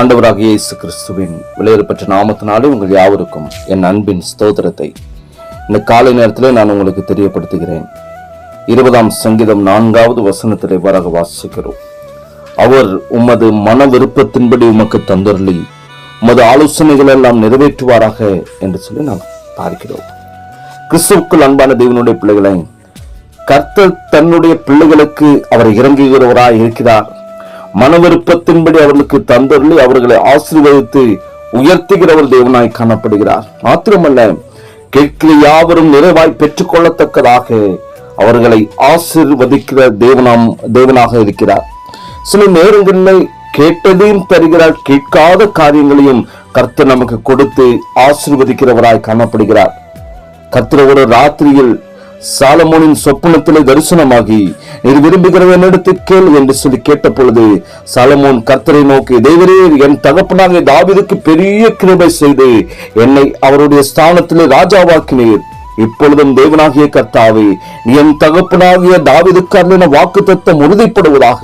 ஆண்டவராகிய இயேசு கிறிஸ்துவின் விலையேறப்பட்ட நாமத்தினாலே உங்கள் யாவருக்கும் என் அன்பின் ஸ்தோத்திரத்தை. இந்த காலை நேரத்தில் நான் உங்களுக்கு தெரியப்படுத்துகிறேன். இருபதாம் சங்கீதம் நான்காவது வசனத்திலே வராக வாசிக்கிறோம். அவர் உமது மன விருப்பத்தின்படி உமக்கு தந்தருளி உமது ஆலோசனைகள் எல்லாம் நிறைவேற்றுவாராக என்று சொல்லி நாம் பார்க்கிறோம். கிறிஸ்துவுக்குள் அன்பான தேவனுடைய பிள்ளைகளை கர்த்தர் தன்னுடைய பிள்ளைகளுக்கு அவர் இறங்குகிறவராய் இருக்கிறார். மன விருப்பத்தின்படி அவர்களுக்கு தந்தருளி அவர்களை ஆசீர்வதித்து உயர்த்துகிறவர் தேவனாய் காணப்படுகிறார். மாத்திரமல்ல கேட்கிற யாவரும் நிறைவாய் பெற்றுக்கொள்ளத்தக்கதாக அவர்களை ஆசிர்வதிக்கிற தேவனாம் தேவனாக இருக்கிறார். சில நேரங்களில் கேட்டதையும் தருகிறார் கேட்காத காரியங்களையும் கர்த்தர் நமக்கு கொடுத்து ஆசீர்வதிக்கிறவராய் காணப்படுகிறார். கர்த்தர் ஒரு ராத்திரியில் சாலமோனின் சொப்பனத்திலே தரிசனமாகி நீர் விரும்புகிறத என்னிடத்து கேள் என்று சொல்லி கேட்ட பொழுது சாலமோன் கர்த்தரை நோக்கி தேவரே என் தகப்பனாக தாவிதுக்கு பெரிய கிருபை செய்து என்னை அவருடைய ஸ்தானத்திலே ராஜாவாக்கினீர். இப்பொழுதும் தேவனாகிய கர்த்தாவே என் தகப்பனாகிய தாவிதுக்கு அருளின வாக்கு தத்தம் உறுதிப்படுவதாக.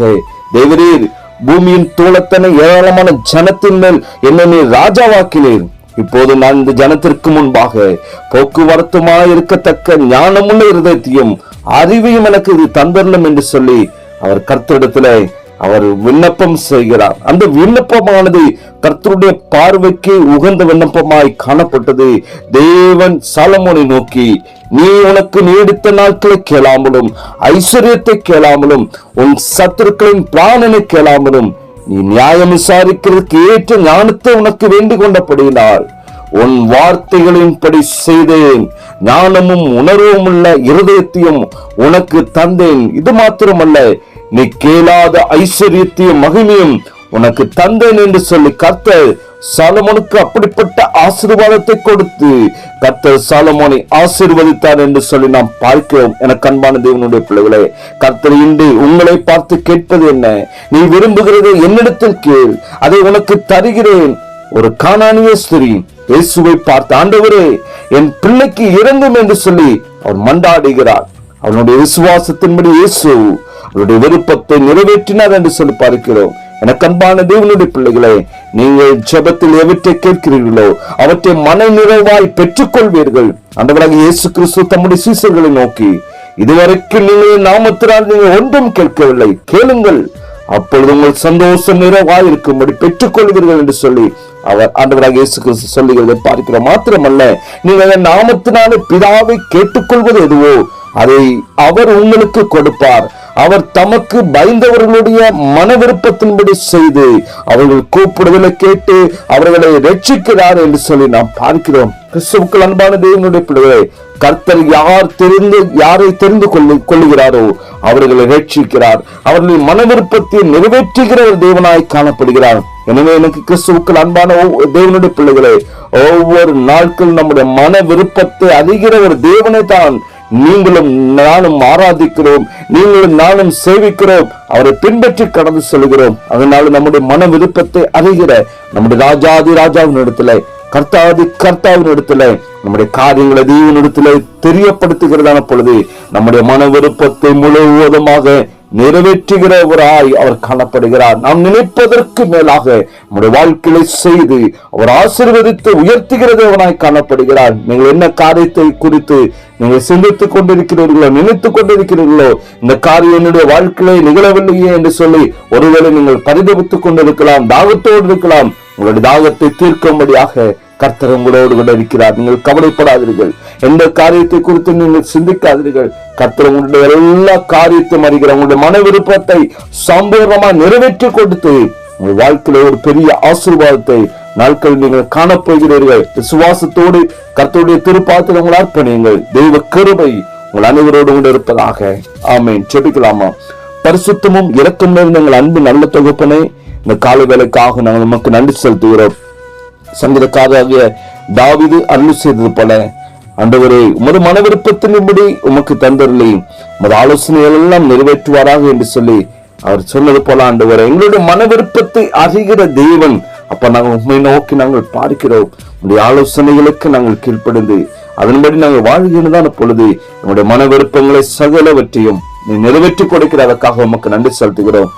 தேவரீர் பூமியின் தூளத்தனை ஏராளமான ஜனத்தின் மேல் என்னை நீர் ராஜாவாக்கினீர். இப்போது நான் இந்த ஜனத்திற்கு முன்பாக போக்குவரத்துமாய் இருக்கத்தக்க ஞானமுள்ள இருதயத்தையும் அறிவையும் எனக்கு இது தந்தரலும் என்று சொல்லி அவர் கர்த்தரிடத்துல அவர் விண்ணப்பம் செய்கிறார். அந்த விண்ணப்பமானது கர்த்தருடைய பார்வைக்கு உகந்த விண்ணப்பமாய் காணப்பட்டது. தேவன் சலமோனை நோக்கி நீ உனக்கு நீடித்த நாட்களை கேளாமலும் ஐஸ்வர்யத்தை கேளாமலும் உன் சத்துருக்களின் பிராணனை கேளாமலும் நீ நியாயம் விசாரிக்கிறதுக்கு ஏற்ற ஞானத்தை உனக்கு வேண்டிக் கொண்டபடியினால் உன் வார்த்தைகளின்படி செய்தேன். ஞானமும் உணர்வும் உள்ள இருதயத்தையும் உனக்கு தந்தேன். இது மாத்திரமல்ல நீ கேளாத ஐஸ்வர்யத்தையும் மகிமையும் உனக்கு தந்தேன் என்று சொல்லி கர்த்தர் சாலமோனுக்கு அப்படிப்பட்ட ஆசீர்வாதத்தை கொடுத்து கர்த்தர் சாலமோனை ஆசீர்வதித்தார் என்று சொல்லி நாம் பார்க்கிறோம். என கண்பான தேவனுடைய பிள்ளைகளே கர்த்தர் இன்று உங்களை பார்த்து கேட்பது என்ன? நீ விரும்புகிறது என்னிடத்தில் கேள். அதை உனக்கு தருகிறேன். ஒரு காணானிய ஸ்திரீ இயேசுவை பார்த்து ஆண்டவரே என் பிள்ளைக்கு இறங்கும் என்று சொல்லி அவர் மண்டாடுகிறார் அவனுடைய விசுவாசத்தின்படி இயேசு அவருடைய விருப்பத்தை நிறைவேற்றினார் என்று சொல்லி பார்க்கிறோம். எனக்கு தேவனுடைய பிள்ளைகளே நீங்கள் ஜெபத்தில் எவற்றை கேட்கிறீர்களோ அவற்றை மன நிறைவாய் பெற்றுக் கொள்வீர்கள் அந்தவராக இயேசு கிறிஸ்து தம்முடைய சீசர்களை நோக்கி இதுவரைக்கும் நீங்கள் நாமத்தினால் நீங்கள் ஒன்றும் கேட்கவில்லை. கேளுங்கள். அப்பொழுது உங்கள் சந்தோஷம் நிறைவாய் இருக்கும்படி பெற்றுக் கொள்வீர்கள் என்று சொல்லி அவர் ஆண்டவராக இயேசு கிறிஸ்து சொல்லுகிறதை பார்க்கிறோம். மாத்திரமல்ல நீங்கள் நாமத்தினாலே பிதாவை கேட்டுக்கொள்வது எதுவோ அதை அவர் உங்களுக்கு கொடுப்பார். அவர் தமக்கு பயந்தவர்களுடைய மன விருப்பத்தின்படி செய்து அவர்கள் கூப்பிடுதலை கேட்டு அவர்களை ரட்சிக்கிறார் என்று சொல்லி நாம் பார்க்கிறோம். கிறிஸ்துவுக்கள் அன்பான தேவனுடைய பிள்ளைகளை கர்த்தர் யார் தெரிந்து யாரை தெரிந்து கொள்ளு கொள்ளுகிறாரோ அவர்களை ரட்சிக்கிறார். அவர்களின் மன விருப்பத்தை நிறைவேற்றுகிற ஒரு தேவனாய் காணப்படுகிறார். எனவே எனக்கு கிறிஸ்துவுக்கள் அன்பான தேவனுடைய பிள்ளைகளே ஒவ்வொரு நாட்கள் நம்முடைய மன விருப்பத்தை அறிகிற ஒரு தேவனை தான் நீங்களும் நானும் ஆராதிக்கிறோம் நீங்களும் நானும் சேவிக்கிறோம் அவரை பின்பற்றி கடந்து செல்கிறோம். அதனால நம்முடைய மன விருப்பத்தை அறிகிற நம்முடைய ராஜாதி ராஜாவின் இடத்துல கர்த்தாதி கர்த்தாவின் இடத்துல நம்முடைய காரியங்களை தேவன் இடத்துல தெரியப்படுத்துகிறதான பொழுது நம்முடைய மன விருப்பத்தை முழுவதுமாக நிறைவேற்றுகிறவராய் அவர் காணப்படுகிறார். நாம் நினைப்பதற்கு மேலாக நம்முடைய வாழ்க்கையை செய்து அவர் ஆசீர்வதித்து உயர்த்துகிறதவனாய் காணப்படுகிறார். நீங்கள் என்ன காரியத்தை குறித்து நீங்கள் சிந்தித்துக் கொண்டிருக்கிறீர்களோ நினைத்துக் கொண்டிருக்கிறீர்களோ இந்த காரியம் என்னுடைய வாழ்க்கையிலே நிகழவில்லையே என்று சொல்லி ஒருவேளை நீங்கள் பரிதவித்துக் கொண்டிருக்கலாம் தாகத்தோடு இருக்கலாம். உங்களுடைய தாகத்தை தீர்க்கும்படியாக கர்த்தர் உங்களோடு கூட இருக்கிறார். நீங்கள் கவலைப்படாதீர்கள். எந்த காரியத்தை குறித்து நீங்கள் சிந்திக்காதீர்கள். கர்த்தர் உங்களுடைய எல்லா காரியத்தையும் அறிகிற உங்களுடைய மன விருப்பத்தை சம்பூர்ணமாக நிறைவேற்றி கொடுத்து உங்கள் வாழ்க்கையில ஒரு பெரிய ஆசீர்வாதத்தை நாட்கள் நீங்கள் காணப்போகிறீர்கள். விசுவாசத்தோடு கர்த்தருடைய திருப்பாத்தில் உங்களை அர்ப்பணியுங்கள். தெய்வ கிருபை உங்கள் அனைவரோடு கூட இருப்பதாக. ஆமேன். செபிக்கலாமா பரிசுத்தமும் இரக்கம் நிறைந்த எங்கள் அன்பு நல்ல தொகுப்பனே இந்த கால வேலைக்காக நாங்கள் நமக்கு நன்றி செலுத்துகிறோம். சங்கீதக்காரராகிய தாவிது அருள் செய்தது போல ஆண்டவரே உமது மன விருப்பத்தின்படி உமக்கு தந்தருளி. உமது ஆலோசனைகள் எல்லாம் நிறைவேற்றுவாராக என்று சொல்லி அவர் சொன்னது போல ஆண்டவரே எங்களுடைய மன விருப்பத்தை அறிகிற தெய்வன் அப்ப நாங்கள் உண்மை நோக்கி நாங்கள் பார்க்கிறோம். உடைய ஆலோசனைகளுக்கு நாங்கள் கீழ்ப்படுந்து அதன்படி நாங்கள் வாழ்கிறதான பொழுது என்னுடைய மன விருப்பங்களை சகலவற்றையும் நீ நிறைவேற்றி கொடுக்கிற அதற்காக உமக்கு நன்றி செலுத்துகிறோம்.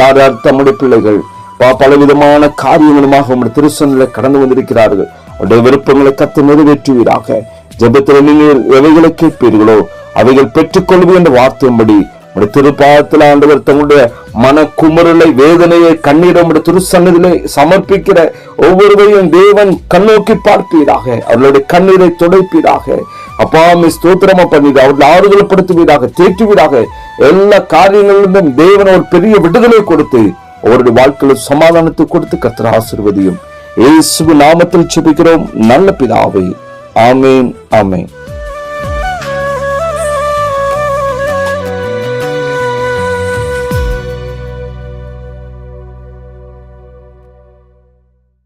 யார் யார் தம்முடைய பிள்ளைகள்? அப்பா பலவிதமான காரியங்களுமாக உங்களுடைய திருச்சனில கடந்து வந்திருக்கிறார்கள். அவருடைய விருப்பங்களை கத்து நிறைவேற்றுவீராக. ஜபத்தில் நீங்கள் எவைகளை கேட்பீர்களோ அவைகள் பெற்றுக்கொள்வது என்ற வார்த்தையின்படி உடைய திருப்பாதத்தில் ஆண்டவர் தங்களுடைய மன குமரலை வேதனையை கண்ணீரை உடைய திருசன்னதிலே சமர்ப்பிக்கிற ஒவ்வொருவரையும் தேவன் கண்ணோக்கி பார்ப்பீராக. அவர்களுடைய கண்ணீரை துடைப்பீராக. அப்பா அம்மை ஸ்தோத்திரமா பண்ணீங்க அவர்களை ஆறுதல்படுத்துவீராக தேற்றுவீராக. எல்லா காரியங்களிலும் தேவன் ஒரு பெரிய விடுதலை கொடுத்து அவருடைய வாழ்க்கையில சமாதானத்தை கொடுத்து கத்திர ஆசிர்வதியும். இயேசு நாமத்தில் செபிக்கிறோம் நல்ல பிதாவை. ஆமேன் ஆமேன்.